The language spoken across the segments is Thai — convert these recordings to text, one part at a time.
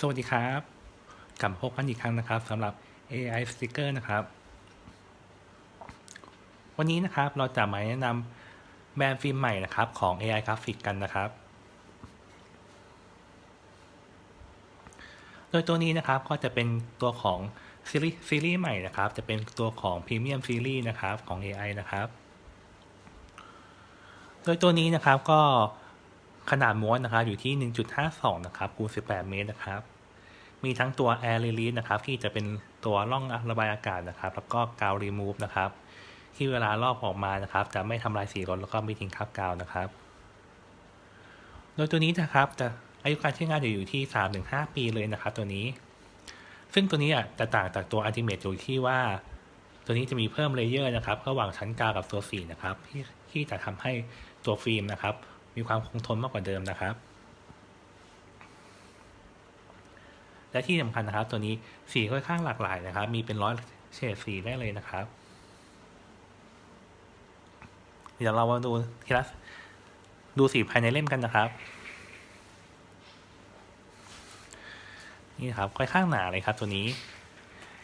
สวัสดีครับ กลับพบกันอีกครั้งนะครับสำหรับ AI Sticker นะครับ วันนี้นะครับเราจะมาแนะนำแบรนด์ฟิล์มใหม่นะครับของ AI Graphic กันนะครับ โดยตัวนี้นะครับก็จะเป็นตัวของซีรีส์ซีรีส์ใหม่นะครับ จะเป็นตัวของ Premium Series นะครับของ AI นะครับ โดยตัวนี้นะครับก็ ขนาดม้วนนะครับอยู่ที่ 1.52 นะครับคูณ 18 เมตรนะครับ มีทั้งตัว Air Release นะครับ ที่จะเป็นตัวร่องระบายอากาศนะครับ แล้วก็กาว Remove นะครับ ที่เวลาลอกออกมานะครับ จะไม่ทำลายสีรถแล้วก็ไม่ทิ้งคราบกาวนะครับ โดยตัวนี้นะครับจะอายุการใช้งานจะอยู่ที่ 3-5 ปีเลยนะครับ ตัวนี้ ซึ่งตัวนี้จะต่างจากตัว Ultimate อยู่ที่ว่า ตัวนี้จะมีเพิ่มเลเยอร์นะครับ ระหว่างชั้นกาวกับตัวสีนะครับที่ที่จะทำให้ตัวฟิล์มนะครับ มีความคงทนมากกว่าเดิมนะครับ และที่สำคัญนะครับ ตัวนี้สีค่อนข้างหลากหลายนะครับ มีเป็นร้อยเฉดสีได้เลยนะครับ เดี๋ยวเรามาดูทีละดูสีภายในเล่มกันนะครับนี่ครับค่อนข้างหนาเลยครับตัวนี้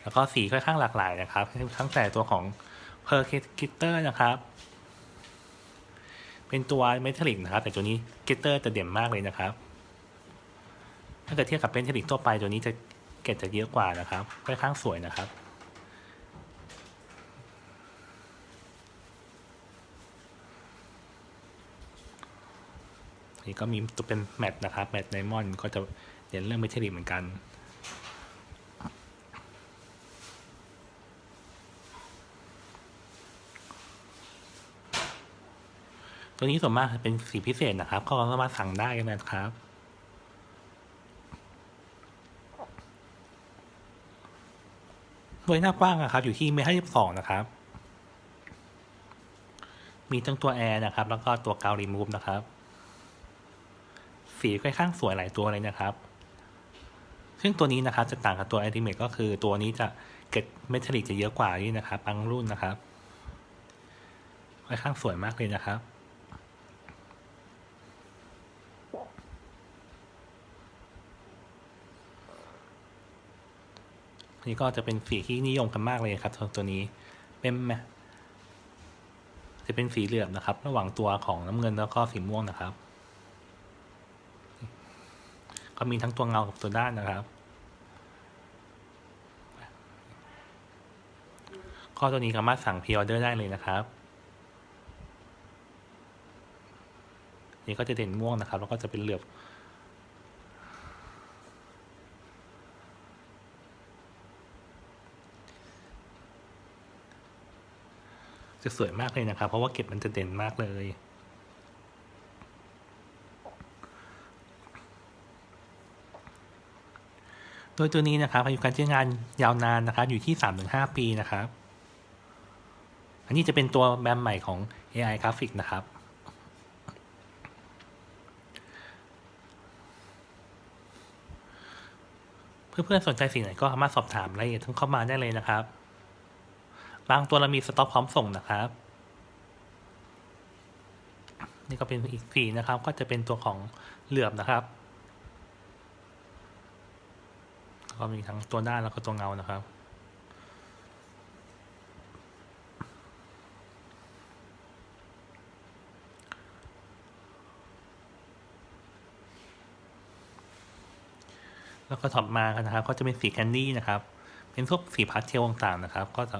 แล้วก็สีค่อนข้างหลากหลายนะครับ ทั้งแต่ตัวของเพอร์คิตเตอร์นะครับ เป็นตัวเมทัลลิกนะครับ แต่ตัวนี้เกตเตอร์จะเด่นมากเลยนะครับ ถ้าเกิดเทียบกับเมทัลลิกทั่วไปตัวนี้จะเกล็ดจะเยอะกว่านะครับค่อนข้างสวยนะครับนี่ก็มีตัวเป็นแมตต์นะครับแมตต์ไดมอนด์ก็จะเด่นเรื่องเมทัลลิกเหมือนกัน ตัวนี้ส่วนมากเป็นสีพิเศษนะครับก็สามารถสั่งได้นะครับ โดยหน้ากว้างนะครับ อยู่ที่เมตรห้าสิบสองนะครับ มีทั้งตัวแอร์นะครับ แล้วก็ตัวกาวรีมูฟนะครับ สีค่อนข้างสวยหลายตัวเลยนะครับ ซึ่งตัวนี้นะครับจะต่างกับตัว u l t i m a t e ก็คือตัวนี้จะเก็ตเมทัลลิกจะเยอะกว่านี่นะครับบางรุ่นนะครับค่อนข้างสวยมากเลยนะครับ นี่ก็จะเป็นสีที่นิยมกันมากเลยครับตัวนี้เป็นแมจะเป็นสีเหลือบนะครับ ระหว่างตัวของน้ำเงินแล้วก็สีม่วงนะครับ ก็มีทั้งตัวเงากับตัวด้านนะครับข้อตัวนี้สามารถสั่งพ r ออเดอร์ได้เลยนะครับ นี่ก็จะเด่นม่วงนะครับ แล้วก็จะเป็นเหลือบ จะสวยมากเลยนะครับ เพราะว่าเก็บมันจะเด่นมากเลยโดยตัวนี้นะครับอายุการใช้งานยาวนานนะครับ อยู่ที่ 3-5 ปีนะครับ อันนี้จะเป็นตัวแบมใหม่ของ AI Graphic นะครับ เพื่อนๆสนใจสิ่งไหนก็สามารถสอบถามรายละเอียดทั้งเข้ามาได้เลยนะครับ บางตัวเรามีสต็อกพร้อมส่งนะครับ นี่ก็เป็นอีกสีนะครับ ก็จะเป็นตัวของเหลือบนะครับก็มีทั้งตัวด้านแล้วก็ตัวเงานะครับ แล้วก็ถัดมานะครับ ก็จะเป็นสีแคนดี้นะครับ เป็นพวกสีพาสเทลต่างๆนะครับ ก็จะ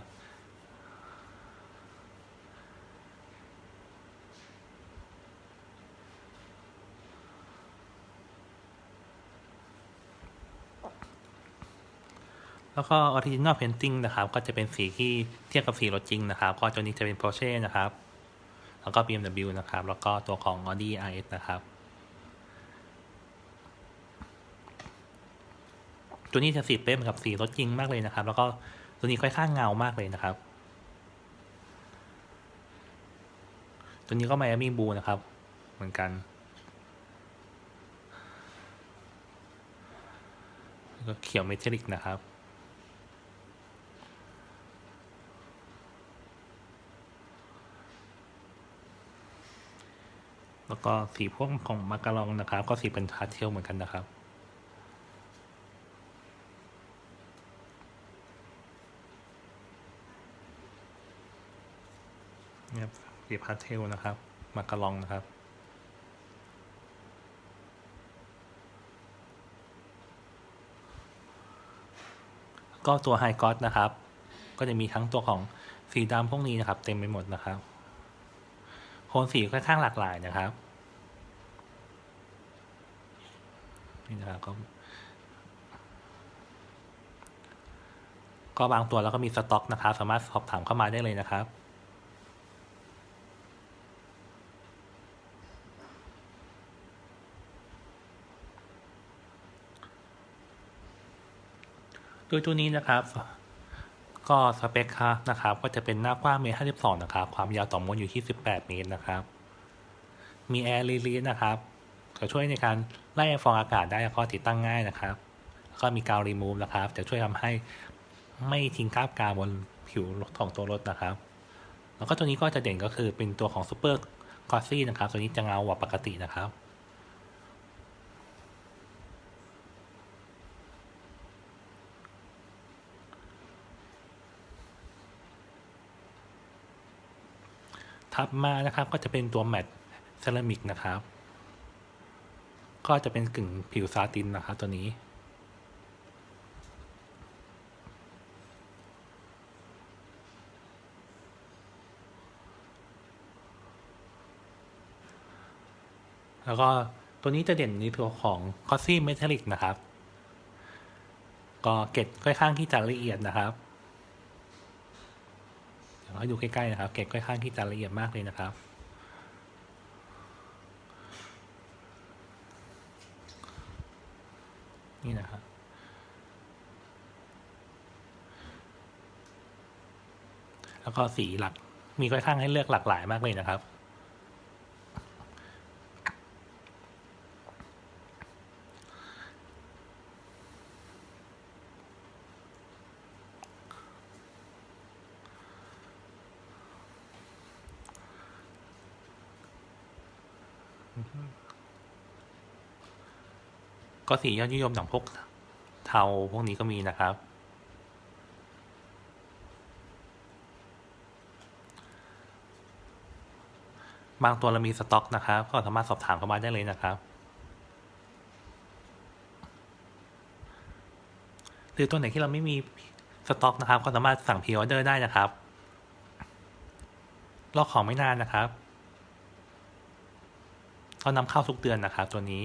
แล้วก็ Original Painting นะครับ ก็จะเป็นสีที่เทียบกับสีรถจริงนะครับ ก็ตัวนี้จะเป็น Porsche นะครับ แล้วก็ BMW นะครับ แล้วก็ตัวของ Audi RS นะครับ ตัวนี้จะสีเป๊ะเหมือนกับสีรถจริงมากเลยนะครับ แล้วก็ตัวนี้ค่อนข้างเงามากเลยนะครับ ตัวนี้ก็ Miami Blue นะครับ เหมือนกันแล้วก็เขียวเมทัลลิกนะครับ ก็สีพวกของมักกะลองนะครับ ก็สีเป็นพาสเทลเหมือนกันนะครับเนี่ยสีพาสเทลนะครับมักกะลองนะครับก็ตัวไฮกอสนะครับ ก็จะมีทั้งตัวของสีดำพวกนี้นะครับ เต็มไปหมดนะครับ โทนสีค่อนข้างหลากหลายนะครับี่นะครับก็ ก็บางตัวแล้วก็มีสต็อกนะครับ สามารถสอบถามเข้ามาได้เลยนะครับโดยตัวนี้นะครับ ก็สเปคครับนะครับ ก็จะเป็นหน้ากว้างเมตรห้าสิบสองนะครับ ความยาวต่อม้วนอยู่ที่สิบแปดเมตรนะครับ มีแอร์รีลีสนะครับ จะช่วยในการไล่ฟองอากาศได้แล้วก็ติดตั้งง่ายนะครับแล้วก็มีกาวรีมูฟนะครับ จะช่วยทำให้ไม่ทิ้งคราบกาวบนผิวของตัวรถนะครับ แล้วก็ตัวนี้ก็จะเด่นก็คือเป็นตัวของซูเปอร์กอซี่นะครับ ตัวนี้จะเงากว่าปกตินะครับถัดมานะครับก็จะเป็นตัวแมตต์เซรามิกนะครับ ก็จะเป็นกึ่งผิวซาตินนะครับตัวนี้ แล้วก็ตัวนี้จะเด่นในตัวของคอสซี่เมทัลลิกนะครับ ก็เกล็ดค่อนข้างที่จะละเอียดนะครับเดี๋ยวให้ดูใกล้ๆนะครับ เกล็ดค่อนข้างที่จะละเอียดมากเลยนะครับ นี่นะครับแล้วก็สีหลักมีค่อนข้างให้เลือกหลากหลายมากเลยนะครับ ก็สียอดนิยมอย่างพวกเทาพวกนี้ก็มีนะครับ บางตัวเรามีสต็อกนะครับ ก็สามารถสอบถามเข้ามาได้เลยนะครับหรือตัวไหนที่เราไม่มีสต็อกนะครับ ก็สามารถสั่งพ r ออเดอร์ได้นะครับรอของไม่นานนะครับก็นำเข้าทุกเดือนนะครับ ตัวนี้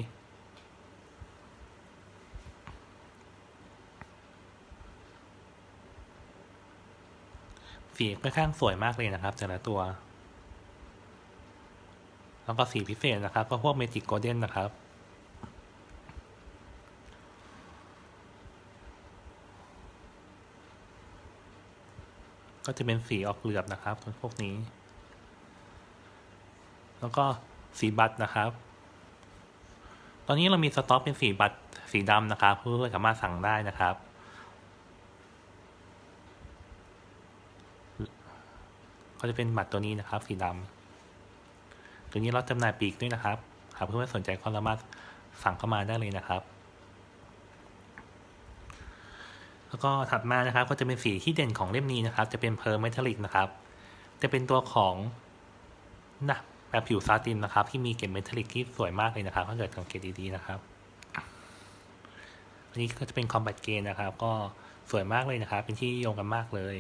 สีค่อนข้างสวยมากเลยนะครับแต่ละตัว แล้วก็สีพิเศษนะครับ ก็พวกเมจิกโกลเด้นนะครับ ก็จะเป็นสีออกเหลือบนะครับพวกนี้ แล้วก็สีบัตรนะครับ ตอนนี้เรามีสต็อกเป็นสีบัตรสีดำนะครับเพื่อนๆสามารถสั่งได้นะครับ ก็จะเป็นบัตรตัวนี้นะครับ สีดำตัวนี้เราจำหน่ายปีกด้วยนะครับ หากเพื่อนๆสนใจก็สามารถสั่งเข้ามาได้เลยนะครับ แล้วก็ถัดมานะครับ ก็จะเป็นสีที่เด่นของเล่มนี้นะครับ จะเป็นเพอร์เมทัลลิกนะครับ จะเป็นตัวของนะแบบผิวซาตินนะครับ ที่มีเกล็ดเมทัลลิกที่สวยมากเลยนะครับถ้าเกิดสังเกตดีๆนะครับอันนี้ก็จะเป็นคอมแบทเกนนะครับ ก็สวยมากเลยนะครับ เป็นที่นิยมกันมากเลย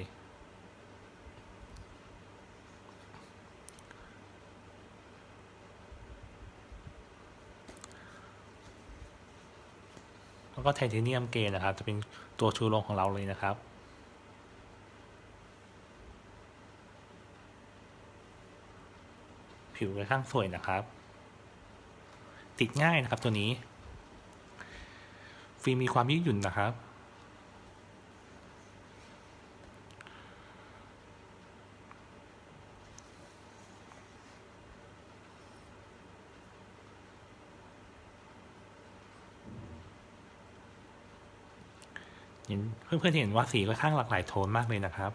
ก็ไทเทเนียมเกนนะครับ จะเป็นตัวชูโรงของเราเลยนะครับผิวค่อนข้างสวยนะครับ ติดง่ายนะครับตัวนี้ฟิล์มมีความยืดหยุ่นนะครับ เห็นเพื่อนๆเห็นว่าสีค่อนข้างหลากหลายโทนมากเลยนะครับ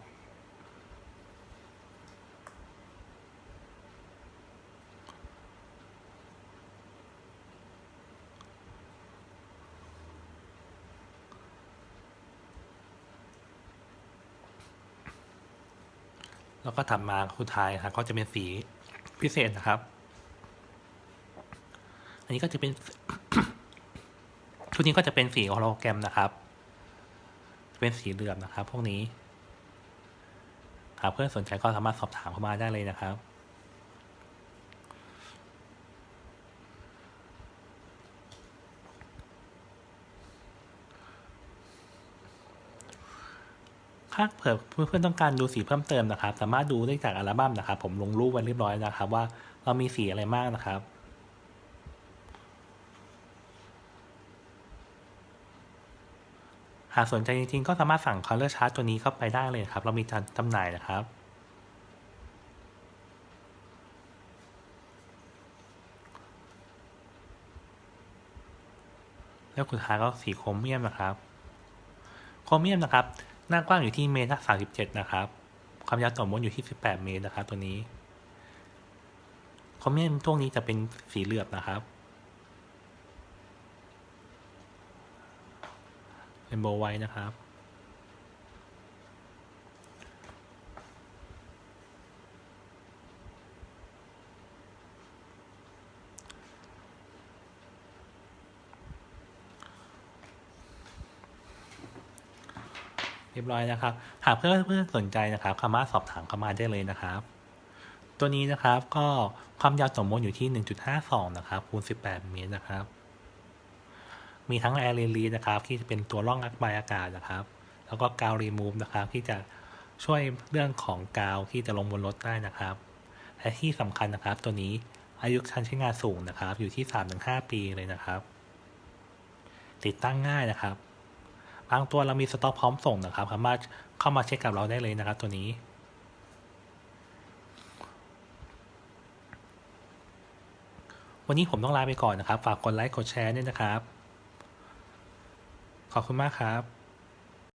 แล้วก็ถัดมาสุดท้ายครับก็จะเป็นสีพิเศษนะครับ อันนี้ก็จะเป็นชุดนี้ก็จะเป็นสีโฮโลแกรมนะครับ เป็นสีเหลือบนะครับ พวกนี้หากเพื่อนสนใจก็สามารถสอบถามเข้ามาได้เลยนะครับถ้าเผื่อเพื่อนๆต้องการดูสีเพิ่มเติมนะครับ สามารถดูได้จากอัลบั้มนะครับ ผมลงรูปไว้เรียบร้อยนะครับ ว่าเรามีสีอะไรบ้างนะครับ หากสนใจจริงๆ ก็สามารถสั่ง Color Chart ตัวนี้เข้าไปได้เลยครับ เรามีจำจำหน่ายนะครับแล้วสุดท้ายก็สีโครเมียมนะครับ โครเมียมนะครับ หน้ากว้างอยู่ที่เมตรสามสิบเจ็ดนะครับ ความยาวต่อม้วนอยู่ที่สิบแปดเมตรนะครับ ตัวนี้ โครเมียมพวกนี้จะเป็นสีเหลือบนะครับ เป็นโบไว้นะครับ เรียบร้อยนะครับ หากเพื่อนเพื่อนสนใจนะครับสามารถสอบถามเข้ามาได้เลยนะครับ ตัวนี้นะครับก็ความยาวต่อม้วนอยู่ที่ 1.52 นะครับคูณ18 เมตรนะครับ มีทั้งแอร์เรลีนะครับ ที่จะเป็นตัวร่องอักบายอากาศนะครับ แล้วก็กาวรีมูฟนะครับ ที่จะช่วยเรื่องของกาวที่จะลงบนรถได้นะครับ และที่สำคัญนะครับ ตัวนี้อายุการใช้งานสูงนะครับ อยู่ที่ 3-5 ปีเลยนะครับ ติดตั้งง่ายนะครับ บางตัวเรามีสต็อกพร้อมส่งนะครับ สามารถเข้ามาเช็คกับเราได้เลยนะครับ ตัวนี้วันนี้ผมต้องลาไปก่อนนะครับ ฝากกดไลค์ กดแชร์ด้วยนะครับ ขอบคุณมากครับ